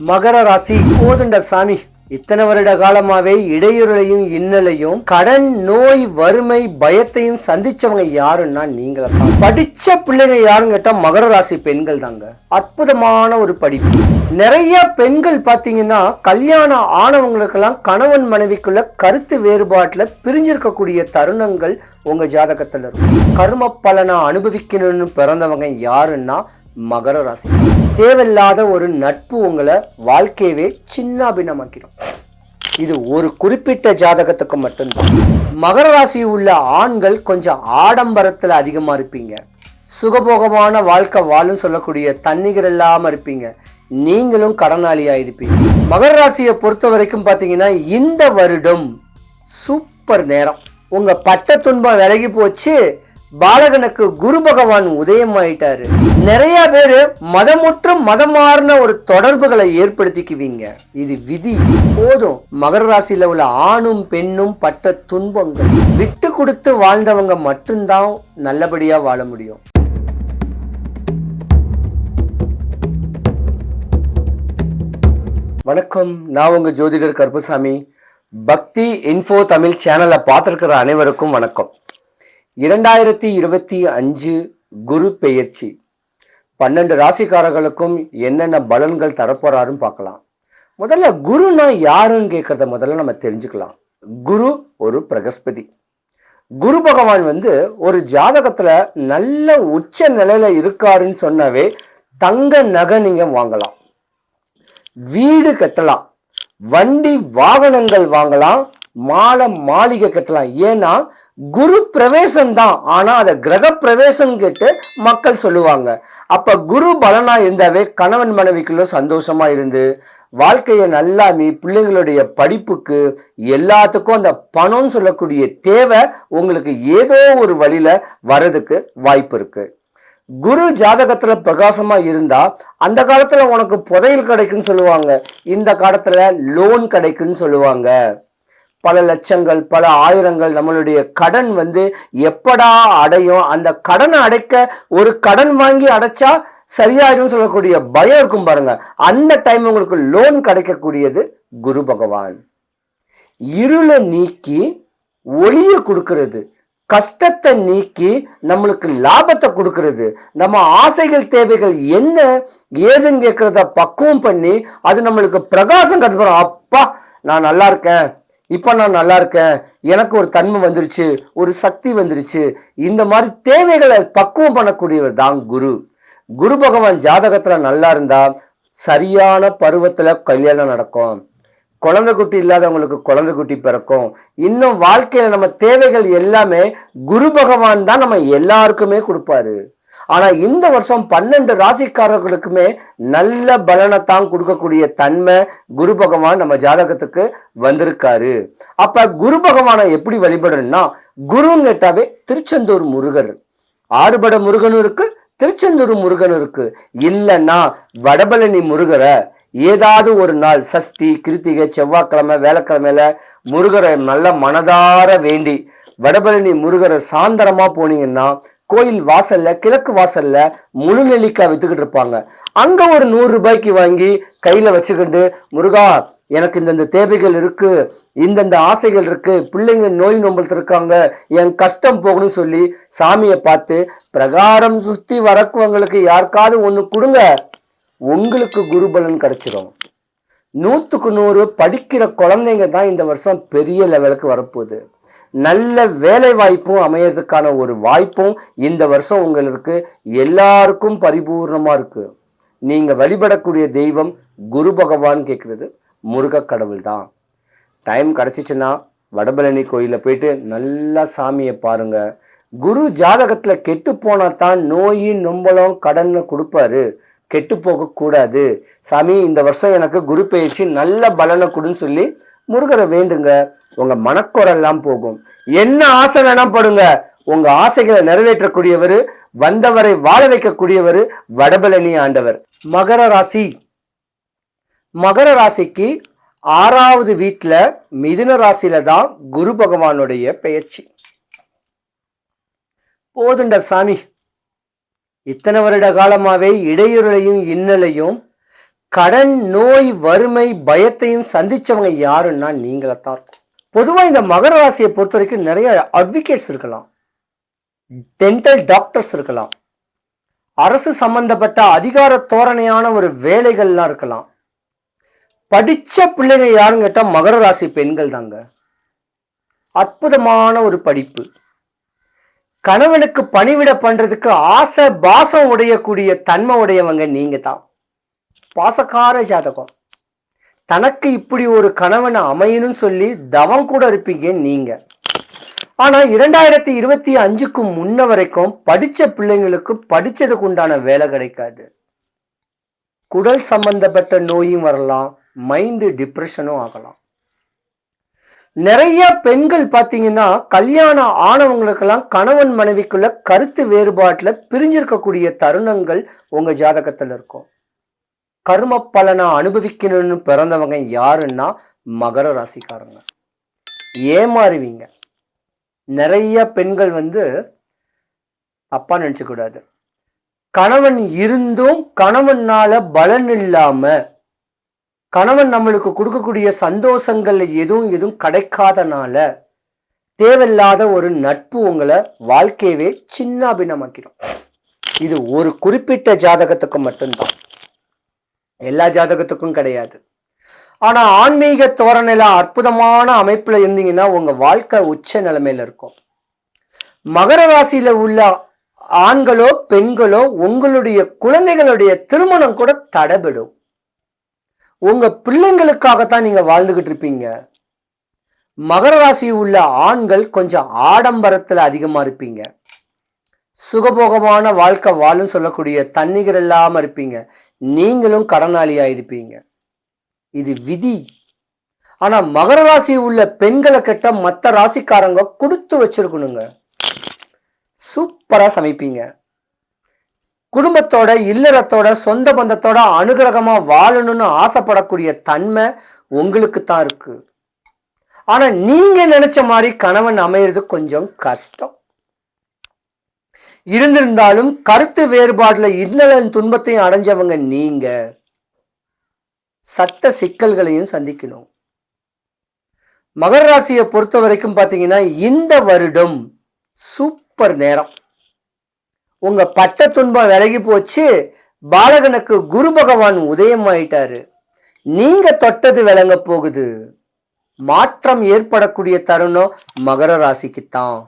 மகர ராசி கோதண்ட சாமி. இத்தனை வருட காலமாவே இடையூறலையும் இன்னலையும் கடன் நோய் வறுமை பயத்தையும் சந்திச்சவங்க யாருன்னா நீங்கள படிச்ச பிள்ளைங்க யாருன்னு கேட்டா மகர ராசி பெண்கள் தாங்க. அற்புதமான ஒரு படிப்பு. நிறைய பெண்கள் பாத்தீங்கன்னா கல்யாணம் ஆனவங்களுக்கெல்லாம் கணவன் மனைவிக்குள்ள கருத்து வேறுபாட்டுல பிரிஞ்சிருக்கக்கூடிய தருணங்கள் உங்க ஜாதகத்துல இருக்கும். கர்ம பலனை அனுபவிக்கணும்னு பிறந்தவங்க யாருன்னா மகர ராசி. தேவையில்லாத ஒரு நட்பு உங்களை வாழ்க்கையவே சின்னாபின்னமாக்கிடும். இது ஒரு குறிப்பிட்ட ஜாதகத்துக்கு மட்டும்தான். மகர ராசி உள்ள ஆண்கள் கொஞ்சம் ஆடம்பரத்தில் அதிகமாக இருப்பீங்க. சுகபோகமான வாழ்க்கை வாழும் சொல்லக்கூடிய தண்ணிகள் இல்லாமல் இருப்பீங்க. நீங்களும் கடனாளியாக இருப்பீங்க. மகர ராசியை பொறுத்த வரைக்கும் பார்த்தீங்கன்னா இந்த வருடம் சூப்பர் நேரம். உங்கள் பட்ட துன்பம் விலகி போச்சு. பாலகனுக்கு குரு பகவான் உதயமாயிட்டாரு. நிறைய பேரு மதமுற்று மதம் மாறின ஒரு தொடர்புகளை ஏற்படுத்திக்குவீங்க. இது விதி. போதும். மகர ராசியில உள்ள ஆணும் பெண்ணும் பட்ட துன்பங்கள். விட்டு கொடுத்து வாழ்ந்தவங்க மட்டும்தான் நல்லபடியா வாழ முடியும். வணக்கம். நான் உங்க ஜோதிடர் கருப்பசாமி. பக்தி இன்ஃபோ தமிழ் சேனலை பார்த்துருக்கிற அனைவருக்கும் வணக்கம். இரண்டாயிரத்தி இருபத்தி அஞ்சு குரு பெயர்ச்சி. பன்னெண்டு ராசிக்காரர்களுக்கும் என்னென்ன பலன்கள் தரப்போறாருன்னு பார்க்கலாம். முதல்ல குருனா யாருன்னு கேட்கறத முதல்ல நம்ம தெரிஞ்சுக்கலாம். குரு ஒரு பிரகஸ்பதி. குரு பகவான் வந்து ஒரு ஜாதகத்துல நல்ல உச்ச நிலையில இருக்காருன்னு சொன்னாவே தங்க நகை நீங்க வாங்கலாம். வீடு கட்டலாம். வண்டி வாகனங்கள் வாங்கலாம். மாலை மாளிகை கட்டலாம். ஏன்னா குரு பிரவேசம் தான் ஆனா அதை கிரக பிரவேசம் கேட்டு மக்கள் சொல்லுவாங்க. அப்ப குரு பலனா இருந்தாவே கணவன் மனைவிக்குள்ள சந்தோஷமா இருந்து வாழ்க்கையை நல்லா நீ பிள்ளைங்களுடைய படிப்புக்கு எல்லாத்துக்கும் அந்த பணம்னு சொல்லக்கூடிய தேவை உங்களுக்கு ஏதோ ஒரு வழியில வர்றதுக்கு வாய்ப்பு இருக்கு. குரு ஜாதகத்துல பிரகாசமா இருந்தா அந்த காலத்துல உனக்கு புதையல் கிடைக்குன்னு சொல்லுவாங்க. இந்த காலத்துல லோன் கிடைக்குன்னு சொல்லுவாங்க. பல லட்சங்கள் பல ஆயிரங்கள் நம்மளுடைய கடன் வந்து எப்படா அடையும்? அந்த கடனை அடைக்க ஒரு கடன் வாங்கி அடைச்சா சரியாயிடும் சொல்லக்கூடிய பயம் இருக்கும் பாருங்க. அந்த டைம் உங்களுக்கு லோன் கிடைக்கக்கூடியது குரு பகவான். இருளை நீக்கி ஒளியை கொடுக்கிறது. கஷ்டத்தை நீக்கி நம்மளுக்கு லாபத்தை கொடுக்கறது. நம்ம ஆசைகள் தேவைகள் என்ன ஏதுன்னு கேட்கறத பக்குவம் பண்ணி அது நம்மளுக்கு பிரகாசம் கட்டுறோம் அப்பா நான் நல்லா இருக்கேன். இப்போ நான் நல்லா இருக்கேன். எனக்கு ஒரு தன்மை வந்துருச்சு ஒரு சக்தி வந்துருச்சு. இந்த மாதிரி தேவைகளை பக்குவம் பண்ணக்கூடியவர் தான் குரு. குரு பகவான் ஜாதகத்தில் நல்லா இருந்தால் சரியான பருவத்தில் கல்யாணம் நடக்கும். குழந்தை குட்டி இல்லாதவங்களுக்கு குழந்தை குட்டி பிறக்கும். இன்னும் வாழ்க்கையில் நம்ம தேவைகள் எல்லாமே குரு பகவான் தான் நம்ம எல்லாருக்குமே கொடுப்பாரு. ஆனா இந்த வருஷம் பன்னெண்டு ராசிக்காரர்களுக்குமே நல்ல பலனை தான் கொடுக்கக்கூடிய தன்மை குரு பகவான் நம்ம ஜாதகத்துக்கு வந்திருக்காரு. அப்ப குரு பகவானை எப்படி வழிபடணும்னா குருன்னு கேட்டாவே திருச்செந்தூர் முருகர். ஆறுபட முருகனும் இருக்கு திருச்செந்தூர் முருகன் இருக்கு. இல்லைன்னா வடபழனி முருகரை ஏதாவது ஒரு நாள் சஷ்டி கிருத்திகை செவ்வாய்க்கிழமை வேலைக்கிழமையில முருகரை நல்ல மனதார வேண்டி வடபழனி முருகரை சாந்தரமா போனீங்கன்னா கோயில் வாசல்ல கிழக்கு வாசல்ல முழு நெல்லிக்காய் வித்துக்கிட்டு இருப்பாங்க. அங்க ஒரு நூறு ரூபாய்க்கு வாங்கி கையில வச்சுக்கிட்டு முருகா எனக்கு இந்தந்த தேவைகள் இருக்கு இந்தந்த ஆசைகள் இருக்கு பிள்ளைங்க நோய் நொம்பலத்து இருக்காங்க என் கஷ்டம் போகணும்னு சொல்லி சாமியை பார்த்து பிரகாரம் சுத்தி வரக்குவங்களுக்கு யாருக்காவது ஒன்று கொடுங்க உங்களுக்கு குருபலன் கிடைச்சிடும் நூற்றுக்கு நூறு படிக்கிற குழந்தைங்க தான் இந்த வருஷம் பெரிய லெவலுக்கு வரப்போகுது. நல்ல வேலை வாய்ப்பும் அமையறதுக்கான ஒரு வாய்ப்பும் இந்த வருஷம் உங்களுக்கு எல்லாருக்கும் பரிபூர்ணமாக இருக்குது நீங்கள் வழிபடக்கூடிய தெய்வம் குரு பகவான் கேட்குறது முருக கடவுள் தான் டைம் கிடச்சிச்சின்னா வடபழனி கோயிலில் போயிட்டு நல்லா சாமியை பாருங்கள் குரு ஜாதகத்தில் கெட்டு போனால் தான் நோயும் நொம்பலம் கடன் கொடுப்பாரு. கெட்டு போகக்கூடாது. சாமி இந்த வருஷம் எனக்கு குரு பயிற்சி நல்ல பலனை கொடுன்னு சொல்லி முருகரை வேண்டுங்க. உங்க மனக்குறெல்லாம் போகும். என்ன ஆசை வேணாம் படுங்க. உங்க ஆசைகளை நிறைவேற்றக்கூடியவர் வந்தவரை வாழ வைக்கக்கூடியவர் வடபழனி ஆண்டவர். மகர ராசி. மகர ராசிக்கு ஆறாவது வீட்டில் மிதுன ராசியில தான் குரு பகவானுடைய பெயர்ச்சி. போதுண்ட சாமி. இத்தனை வருட காலமாவே இடையூறலையும் இன்னலையும் கடன் நோய் வறுமை பயத்தையும் சந்திச்சவங்க யாருன்னா நீங்களை தான் இருக்கும் இந்த மகர ராசியை பொறுத்த வரைக்கும் நிறைய அட்வொகேட்ஸ் இருக்கலாம். டென்டல் டாக்டர்ஸ் இருக்கலாம். அரசு சம்பந்தப்பட்ட அதிகார தோரணையான ஒரு வேலைகள்லாம் இருக்கலாம். படித்த பிள்ளைங்க யாருன்னு கேட்டால் மகர ராசி பெண்கள் தாங்க. அற்புதமான ஒரு படிப்பு. கணவனுக்கு பணிவிட பண்ணுறதுக்கு ஆசை பாசம் உடையக்கூடிய தன்மை உடையவங்க நீங்கள் தான் பாசக்கார ஜாதகம். தனக்கு இப்படி ஒரு கணவன் அமையணும்னு சொல்லி தவம் கூட இருப்பீங்க நீங்க. ஆனா இரண்டாயிரத்தி இருபத்தி அஞ்சுக்கு முன்ன வரைக்கும் படிச்ச பிள்ளைங்களுக்கு படிச்சதுக்கு உண்டான வேலை கிடைக்காது. குடல் சம்பந்தப்பட்ட நோயும் வரலாம் மைண்டு டிப்ரெஷனும் ஆகலாம். நிறைய பெண்கள் பார்த்தீங்கன்னா கல்யாணம் ஆனவங்களுக்கெல்லாம் கணவன் மனைவிக்குள்ள கருத்து வேறுபாட்டுல பிரிஞ்சிருக்கக்கூடிய தருணங்கள் உங்க ஜாதகத்துல இருக்கும். கர்ம பலனை அனுபவிக்கணும்னு பிறந்தவங்க யாருன்னா மகர ராசிக்காரங்க. ஏமாறுவீங்க. நிறைய பெண்கள் வந்து அப்பா நினச்சக்கூடாது. கணவன் இருந்தும் கணவனால பலன் இல்லாம கணவன் நம்மளுக்கு கொடுக்கக்கூடிய சந்தோஷங்கள் எதுவும் எதுவும் கிடைக்காதனால தேவையில்லாத ஒரு நட்பு உங்களை வாழ்க்கையவே சின்ன இது ஒரு குறிப்பிட்ட ஜாதகத்துக்கு மட்டும்தான். எல்லா ஜாதகத்துக்கும் கிடையாது. ஆனால் ஆன்மீக தோரணையில் அற்புதமான அமைப்பில் இருந்தீங்கன்னா உங்கள் வாழ்க்கை உச்ச நிலைமையில் இருக்கும். மகர ராசியில் உள்ள ஆண்களோ பெண்களோ உங்களுடைய குழந்தைகளுடைய திருமணம் கூட தடைபடும். உங்க பிள்ளைங்களுக்காகத்தான் நீங்க வாழ்ந்துகிட்டு இருப்பீங்க. மகர ராசி உள்ள ஆண்கள் கொஞ்சம் ஆடம்பரத்தில் அதிகமா இருப்பீங்க. சுகபோகமான வாழ்க்கை வாழும் சொல்லக்கூடிய தன்னிகர் இல்லாமல் இருப்பீங்க. நீங்களும் கடனாளியா இருப்பீங்க இது விதி. ஆனா மகர ராசி உள்ள பெண்களை கிட்ட மற்ற ராசிக்காரங்க கொடுத்து வச்சிருக்கணுங்க. சூப்பரா சமைப்பீங்க. குடும்பத்தோட இல்லறத்தோட சொந்த பந்தத்தோட அனுகிரகமா வாழணும்னு ஆசைப்படக்கூடிய தன்மை உங்களுக்கு தான் இருக்கு. ஆனா நீங்க நினைச்ச மாதிரி கணவன் அமையிறது கொஞ்சம் கஷ்டம். இருந்திருந்தாலும் கருத்து வேறுபாடுல இன்னலன் துன்பத்தையும் அடைஞ்சவங்க நீங்க. சட்ட சிக்கல்களையும் சந்திக்கணும். மகர ராசியை பொறுத்த வரைக்கும் பார்த்தீங்கன்னா இந்த வருடம் சூப்பர் நேரம். உங்க பட்ட துன்பம் விலகி போச்சு. பாலகனுக்கு குரு பகவான் உதயம் ஆயிட்டாரு. நீங்க தொட்டது விளங்க போகுது. மாற்றம் ஏற்படக்கூடிய தருணம் மகர ராசிக்குத்தான்.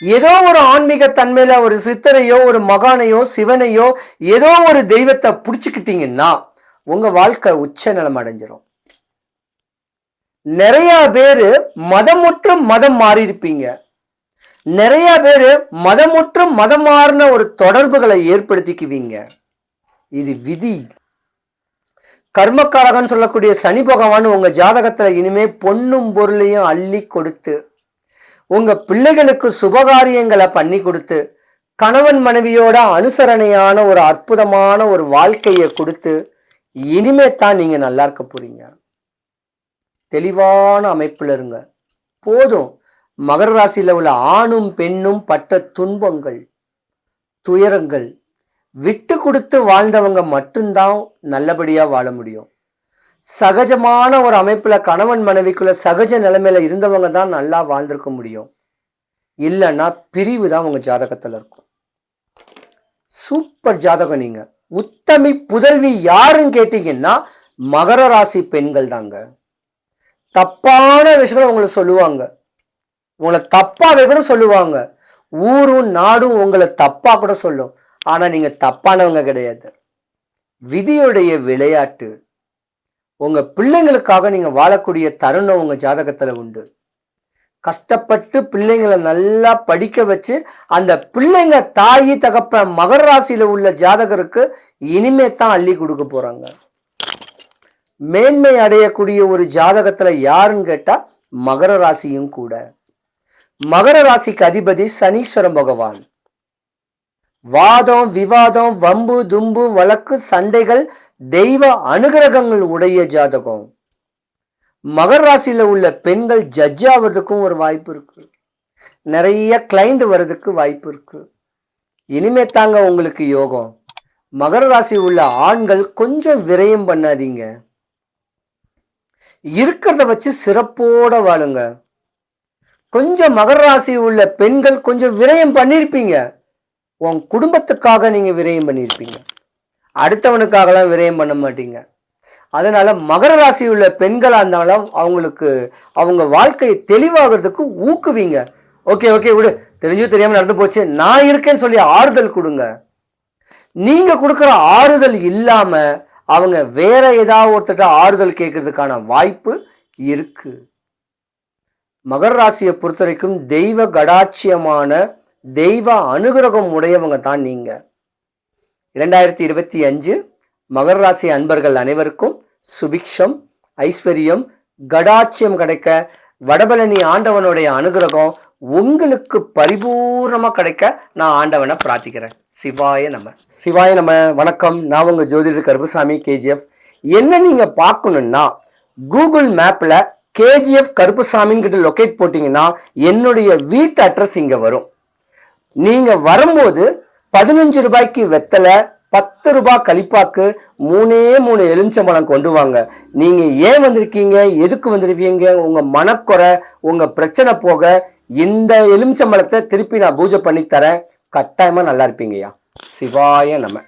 ஏதோ ஒரு ஆன்மீக தன்மையில ஒரு சித்தரையோ ஒரு மகானையோ சிவனையோ ஏதோ ஒரு தெய்வத்தை பிடிச்சிக்கிட்டீங்கன்னா உங்க வாழ்க்கை உச்ச நிலம் அடைஞ்சிரும். நிறைய பேரு மதமுற்றும் மதம் மாறி இருப்பீங்க நிறைய பேரு மதமுற்றும் மதம் மாறின ஒரு தொடர்புகளை ஏற்படுத்திக்குவீங்க. இது விதி. கர்மக்காரகன் சொல்லக்கூடிய சனி பகவான் உங்க ஜாதகத்துல இனிமே பொண்ணும் பொருளையும் அள்ளி கொடுத்து உங்க பிள்ளைகளுக்கு சுபகாரியங்களை பண்ணி கொடுத்து கணவன் மனைவியோட அனுசரணையான ஒரு அற்புதமான ஒரு வாழ்க்கையை கொடுத்து இனிமே தான் நீங்க நல்லா இருக்க போறீங்க. தெளிவான அமைப்புல இருங்க. போதும். மகர ராசியில உள்ள ஆணும் பெண்ணும் பட்ட துன்பங்கள் துயரங்கள் விட்டு கொடுத்து வாழ்ந்தவங்க மட்டும்தான் நல்லபடியா வாழ முடியும். சகஜமான ஒரு அமைப்பில் கணவன் மனைவிக்குள்ள சகஜ நிலைமையில இருந்தவங்க தான் நல்லா வாழ்ந்திருக்க முடியும். இல்லைன்னா பிரிவு தான் உங்கள் ஜாதகத்தில் இருக்கும். சூப்பர் ஜாதகம் நீங்கள் உத்தமி புதல்வி யாருன்னு கேட்டீங்கன்னா மகர ராசி பெண்கள் தாங்க. தப்பான விஷயங்களை உங்களை சொல்லுவாங்க. உங்களை தப்பாகவே கூட சொல்லுவாங்க. ஊரும் நாடும் உங்களை தப்பாக கூட சொல்லும். ஆனால் நீங்கள் தப்பானவங்க கிடையாது. விதியுடைய விளையாட்டு உங்க பிள்ளைங்களுக்காக நீங்கள் வாழக்கூடிய தருணம் உங்கள் ஜாதகத்தில் உண்டு. கஷ்டப்பட்டு பிள்ளைங்களை நல்லா படிக்க வச்சு அந்த பிள்ளைங்க தாயி தகப்ப மகர ராசியில் உள்ள ஜாதகருக்கு இனிமே தான் அள்ளி கொடுக்க போறாங்க. மேன்மை அடையக்கூடிய ஒரு ஜாதகத்துல யாருன்னு கேட்டால் மகர ராசியும் கூட. மகர ராசிக்கு அதிபதி சனீஸ்வரன் பகவான். வாதம் விவாதம் வம்பு தும்பு வழக்கு சண்டைகள் தெய்வ அனுகிரகங்கள் உடைய ஜாதகம். மகர் ராசியில் உள்ள பெண்கள் ஜட்ஜ் ஆகிறதுக்கும் ஒரு வாய்ப்பு இருக்கு. நிறைய கிளைண்ட் வர்றதுக்கு வாய்ப்பு இருக்கு. இனிமே தாங்க உங்களுக்கு யோகம். மகர ராசி உள்ள ஆண்கள் கொஞ்சம் விரயம் பண்ணாதீங்க. இருக்கிறத வச்சு சிறப்போட வாழுங்க. கொஞ்சம் மகர ராசி உள்ள பெண்கள் கொஞ்சம் விரயம் பண்ணியிருப்பீங்க உன் குடும்பத்துக்காக நீங்கள் விரயம் பண்ணியிருப்பீங்க. அடுத்தவனுக்காகலாம் விரயம் பண்ண மாட்டீங்க. அதனால் மகர ராசி உள்ள பெண்களாக இருந்தாலும் அவங்களுக்கு அவங்க வாழ்க்கையை தெளிவாகிறதுக்கு ஊக்குவீங்க. ஓகே ஓகே விடு. தெரிஞ்சு தெரியாமல் நடந்து போச்சு. நான் இருக்கேன்னு சொல்லி ஆறுதல் கொடுங்க. நீங்கள் கொடுக்குற ஆறுதல் இல்லாமல் அவங்க வேற ஏதாவது ஒருத்தட்ட ஆறுதல் கேட்கறதுக்கான வாய்ப்பு இருக்கு. மகர ராசியை பொறுத்த வரைக்கும் தெய்வ கடாட்சியமான தெய்வ அனுகிரகம் உடையவங்க தான் நீங்க. இரண்டாயிரத்தி இருபத்தி அஞ்சு மகர ராசி அன்பர்கள் அனைவருக்கும் சுபிக்ஷம் ஐஸ்வர்யம் கடாட்சியம் கிடைக்க வடபழனி ஆண்டவனுடைய அனுகிரகம் உங்களுக்கு பரிபூர்ணமாக கிடைக்க நான் ஆண்டவனை பிரார்த்திக்கிறேன். சிவாய நம்ம சிவாய நம்ம வணக்கம். நான் உங்கள் ஜோதிடர் கருப்புசாமி கேஜிஎஃப். என்ன நீங்கள் பார்க்கணுன்னா கூகுள் மேப்பில் கேஜிஎஃப் கருப்புசாமின்னு கிட்ட போட்டிங்கன்னா என்னுடைய வீட்டு அட்ரஸ் இங்கே வரும். நீங்க வரும்போது பதினஞ்சு ரூபாய்க்கு வெத்தலை பத்து ரூபாய் கழிப்பாக்கு மூணே மூணு எலுமிச்சம்பழம் கொண்டு வாங்க. நீங்க ஏன் வந்திருக்கீங்க? எதுக்கு வந்திருக்கீங்க? உங்க மனக்குறை உங்க பிரச்சனை போக இந்த எலுமிச்சம்பழத்தை திருப்பி நான் பூஜை பண்ணி தரேன். கட்டாயமா நல்லா இருப்பீங்கய்யா. சிவாய நம்ம